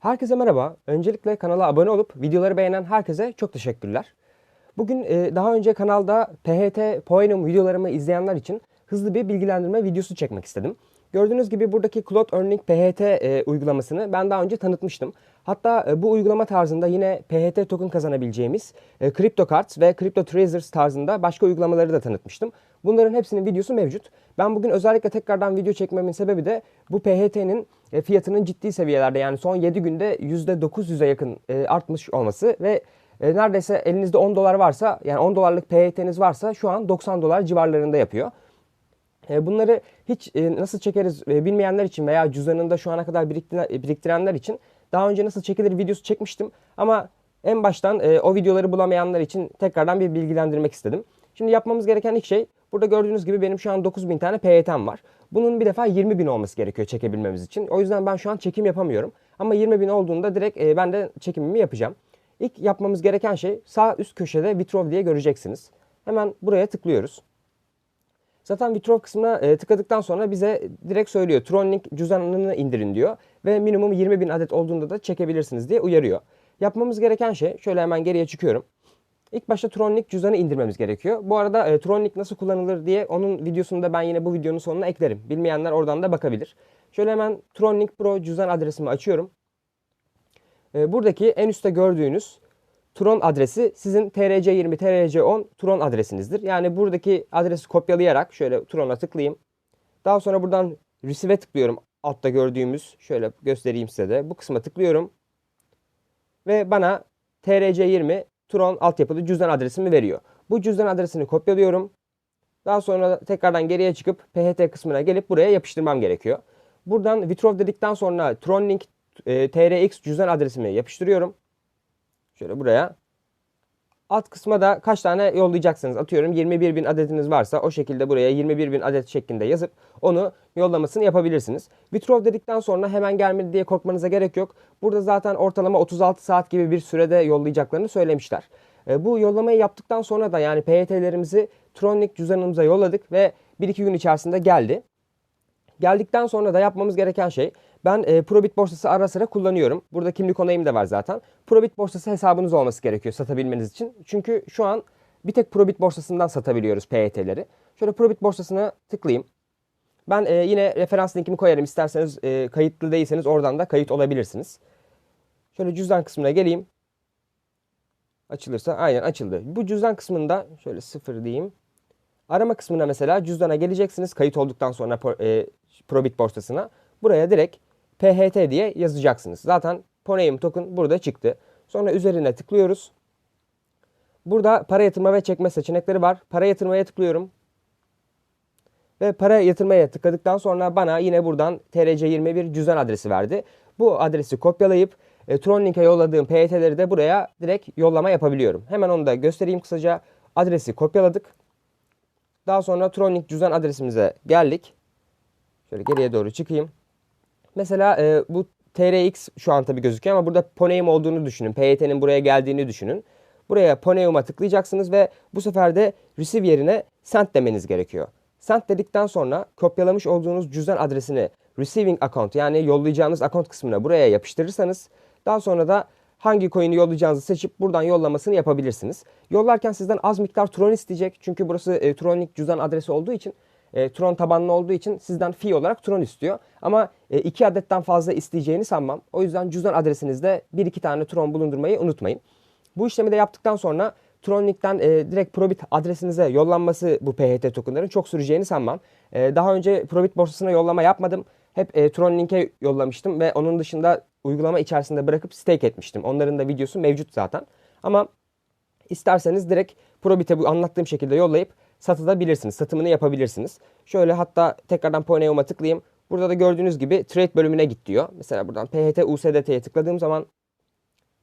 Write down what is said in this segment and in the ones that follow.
Herkese merhaba. Öncelikle kanala abone olup videoları beğenen herkese çok teşekkürler. Bugün e, daha önce kanalda PHT Poenum videolarımı izleyenler için hızlı bir bilgilendirme videosu çekmek istedim. Gördüğünüz gibi buradaki Cloud Earning PHT e, uygulamasını ben daha önce tanıtmıştım. Hatta e, bu uygulama tarzında yine PHT token kazanabileceğimiz e, Crypto Cards ve Crypto Tracers tarzında başka uygulamaları da tanıtmıştım. Bunların hepsinin videosu mevcut. Ben bugün özellikle tekrardan video çekmemin sebebi de bu PHT'nin e, fiyatının ciddi seviyelerde yani son 7 günde %900'e yakın e, artmış olması ve e, neredeyse elinizde 10 dolar varsa yani 10 dolarlık PHT'niz varsa şu an 90 dolar civarlarında yapıyor. E, Bunları hiç e, nasıl çekeriz e, bilmeyenler için veya cüzdanında şu ana kadar biriktiren- biriktirenler için daha önce nasıl çekilir videosu çekmiştim. Ama en baştan o videoları bulamayanlar için tekrardan bir bilgilendirmek istedim. Şimdi yapmamız gereken ilk şey burada gördüğünüz gibi benim şu an 9000 tane PYT'm var. Bunun bir defa 20 bin olması gerekiyor çekebilmemiz için. O yüzden ben şu an çekim yapamıyorum. Ama 20 bin olduğunda direkt ben de çekimimi yapacağım. İlk yapmamız gereken şey sağ üst köşede Withdraw diye göreceksiniz. Hemen buraya tıklıyoruz. Zaten Withdraw kısmına e, tıkladıktan sonra bize direkt söylüyor. Tronlink cüzdanını indirin diyor. Ve minimum 20 bin adet olduğunda da çekebilirsiniz diye uyarıyor. Yapmamız gereken şey şöyle hemen geriye çıkıyorum. İlk başta Tronlink cüzdanı indirmemiz gerekiyor. Bu arada e, Tronlink nasıl kullanılır diye onun videosunu da ben yine bu videonun sonuna eklerim. Bilmeyenler oradan da bakabilir. Şöyle hemen Tronlink Pro cüzdan adresimi açıyorum. E, buradaki en üstte gördüğünüz Tron adresi sizin TRC20, TRC10 Tron adresinizdir. Yani buradaki adresi kopyalayarak şöyle Tron'a tıklayayım. Daha sonra buradan Receive'e tıklıyorum. Altta gördüğümüz şöyle göstereyim size de. Bu kısma tıklıyorum. Ve bana TRC20 Tron altyapılı cüzdan adresimi veriyor. Bu cüzdan adresini kopyalıyorum. Daha sonra tekrardan geriye çıkıp PHT kısmına gelip buraya yapıştırmam gerekiyor. Buradan Withdraw dedikten sonra Tronlink e, TRX cüzdan adresimi yapıştırıyorum. Şöyle buraya. Alt kısma da kaç tane yollayacaksınız. Atıyorum 21 bin adetiniz varsa o şekilde buraya 21 bin adet şeklinde yazıp onu yollamasını yapabilirsiniz. Withdraw dedikten sonra hemen gelmedi diye korkmanıza gerek yok. Burada zaten ortalama 36 saat gibi bir sürede yollayacaklarını söylemişler. E, bu yollamayı yaptıktan sonra da yani PYT'lerimizi Tronlink cüzdanımıza yolladık ve 1-2 gün içerisinde geldi. Geldikten sonra da yapmamız gereken şey ben e, Probit borsası ara sıra kullanıyorum. Burada kimlik onayım da var zaten. Probit borsası hesabınız olması gerekiyor satabilmeniz için. Çünkü şu an bir tek Probit borsasından satabiliyoruz PYT'leri. Şöyle Probit borsasına tıklayayım. Ben e, yine referans linkimi koyarım. İsterseniz e, kayıtlı değilseniz oradan da kayıt olabilirsiniz. Şöyle cüzdan kısmına geleyim. Açılırsa aynen açıldı. Bu cüzdan kısmında şöyle sıfır diyeyim. Arama kısmına mesela cüzdana geleceksiniz kayıt olduktan sonra e, Probit borsasına. Buraya direkt PHT diye yazacaksınız. Zaten Poneum token burada çıktı. Sonra üzerine tıklıyoruz. Burada para yatırma ve çekme seçenekleri var. Para yatırmaya tıklıyorum. Ve para yatırmaya tıkladıktan sonra bana yine buradan TRC21 cüzdan adresi verdi. Bu adresi kopyalayıp e, Tronlink'e yolladığım PYT'leri de buraya direkt yollama yapabiliyorum. Hemen onu da göstereyim kısaca. Adresi kopyaladık. Daha sonra Tronlink cüzdan adresimize geldik. Şöyle geriye doğru çıkayım. Mesela e, bu TRX şu an tabii gözüküyor ama burada Poneum olduğunu düşünün. PYT'nin buraya geldiğini düşünün. Buraya Poneum'a tıklayacaksınız ve bu sefer de receive yerine send demeniz gerekiyor. Send dedikten sonra kopyalamış olduğunuz cüzdan adresini receiving account yani yollayacağınız account kısmına buraya yapıştırırsanız daha sonra da hangi coin'i yollayacağınızı seçip buradan yollamasını yapabilirsiniz. Yollarken sizden az miktar Tron isteyecek. Çünkü burası e, Tronlink cüzdan adresi olduğu için e, Tron tabanlı olduğu için sizden fee olarak Tron istiyor. Ama e, iki adetten fazla isteyeceğini sanmam. O yüzden cüzdan adresinizde bir iki tane Tron bulundurmayı unutmayın. Bu işlemi de yaptıkten sonra Tronlink'ten e, direkt Probit adresinize yollanması bu PHT tokenların çok süreceğini sanmam. E, daha önce Probit borsasına yollama yapmadım. Hep e, Tronlink'e yollamıştım ve onun dışında uygulama içerisinde bırakıp stake etmiştim. Onların da videosu mevcut zaten. Ama isterseniz direkt Probit'e bu anlattığım şekilde yollayıp satabilirsiniz. Satımını yapabilirsiniz. Şöyle hatta tekrardan Poneum'a tıklayayım. Burada da gördüğünüz gibi trade bölümüne git diyor. Mesela buradan PHT USDT'ye tıkladığım zaman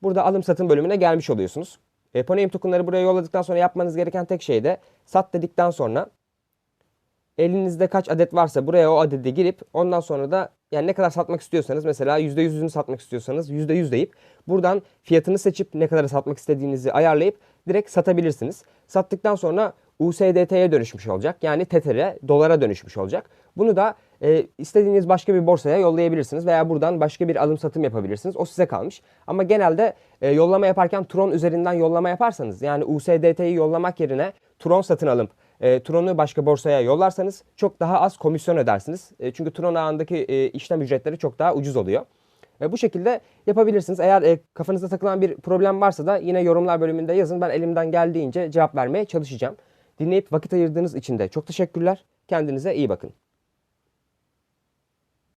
burada alım satım bölümüne gelmiş oluyorsunuz. E, Poneum tokenları buraya yolladıktan sonra yapmanız gereken tek şey de sat dedikten sonra elinizde kaç adet varsa buraya o adedi girip ondan sonra da yani ne kadar satmak istiyorsanız mesela %100'ünü satmak istiyorsanız %100 deyip buradan fiyatını seçip ne kadar satmak istediğinizi ayarlayıp direkt satabilirsiniz. Sattıktan sonra USDT'ye dönüşmüş olacak. Yani TETR'e, dolara dönüşmüş olacak. Bunu da e, istediğiniz başka bir borsaya yollayabilirsiniz veya buradan başka bir alım satım yapabilirsiniz. O size kalmış. Ama genelde e, yollama yaparken Tron üzerinden yollama yaparsanız yani USDT'yi yollamak yerine Tron satın alıp e, Tron'u başka borsaya yollarsanız çok daha az komisyon ödersiniz. E, çünkü Tron ağındaki e, işlem ücretleri çok daha ucuz oluyor. E, bu şekilde yapabilirsiniz. Eğer e, kafanızda takılan bir problem varsa da yine yorumlar bölümünde yazın. Ben elimden geldiğince cevap vermeye çalışacağım. Dinleyip vakit ayırdığınız için de çok teşekkürler. Kendinize iyi bakın.